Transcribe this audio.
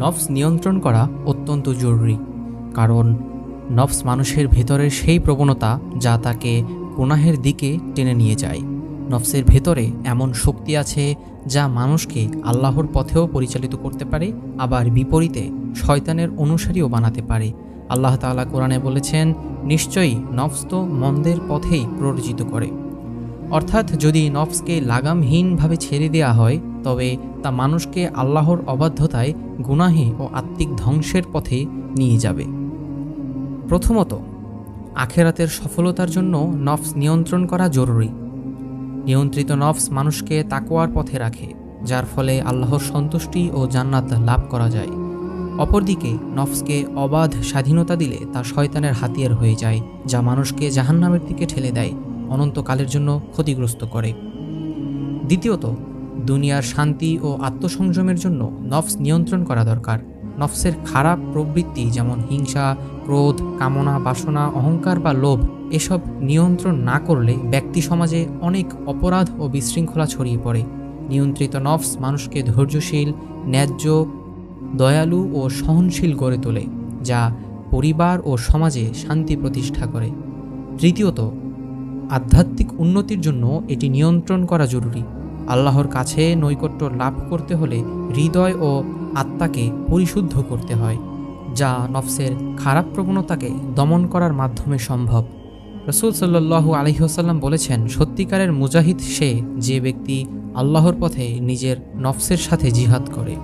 নফস নিয়ন্ত্রণ করা অত্যন্ত জরুরি, কারণ নফস মানুষের ভেতরের সেই প্রবণতা যা তাকে গুনাহের দিকে টেনে নিয়ে যায়। নফসের ভেতরে এমন শক্তি আছে যা মানুষকে আল্লাহর পথেও পরিচালিত করতে পারে, আবার বিপরীতে শয়তানের অনুসারীও বানাতে পারে। আল্লাহ তাআলা কোরআনে বলেছেন, নিশ্চয়ই নফস তো মন্দের পথেই প্ররোচিত করে। অর্থাৎ যদি নফসকে লাগামহীনভাবে ছেড়ে দেওয়া হয় তবে তা মানুষকে আল্লাহর অবাধ্যতায় গুনাহে ও আত্মিক ধ্বংসের পথে নিয়ে যাবে। প্রথমত, আখেরাতের সফলতার জন্য নফস নিয়ন্ত্রণ করা জরুরি। নিয়ন্ত্রিত নফস মানুষকে তাকোয়ার পথে রাখে, যার ফলে আল্লাহর সন্তুষ্টি ও জান্নাত লাভ করা যায়। অপরদিকে, নফসকে অবাধ স্বাধীনতা দিলে তা শয়তানের হাতিয়ার হয়ে যায়, যা মানুষকে জাহান্নামের দিকে ঠেলে দেয়, অনন্তকালের জন্য ক্ষতিগ্রস্ত করে। দ্বিতীয়ত দুনিয়ার শান্তি ও আত্মসংযমের জন্য নফস নিয়ন্ত্রণ করা দরকার। নফসের খারাপ প্রবৃত্তি যেমন হিংসা, ক্রোধ, কামনা, বাসনা, অহংকার বা লোভ, এসব নিয়ন্ত্রণ না করলে ব্যক্তি সমাজে অনেক অপরাধ ও বিশৃঙ্খলা ছড়িয়ে পড়ে। নিয়ন্ত্রিত নফস মানুষকে ধৈর্যশীল, ন্যায্য, দয়ালু ও সহনশীল গড়ে তোলে, যা পরিবার ও সমাজে শান্তি প্রতিষ্ঠা করে। তৃতীয়ত, আধ্যাত্মিক উন্নতির জন্য এটি নিয়ন্ত্রণ করা জরুরি। আল্লাহর কাছে নৈকট্য লাভ করতে হলে হৃদয় ও আত্মাকে পরিশুদ্ধ করতে হয়, যা নফসের খারাপ প্রবণতাকে দমন করার মাধ্যমে সম্ভব। রসুল সাল্লু আলহিহসাল্লাম বলেছেন, সত্যিকারের মুজাহিদ সে যে ব্যক্তি আল্লাহর পথে নিজের নফসের সাথে জিহাদ করে।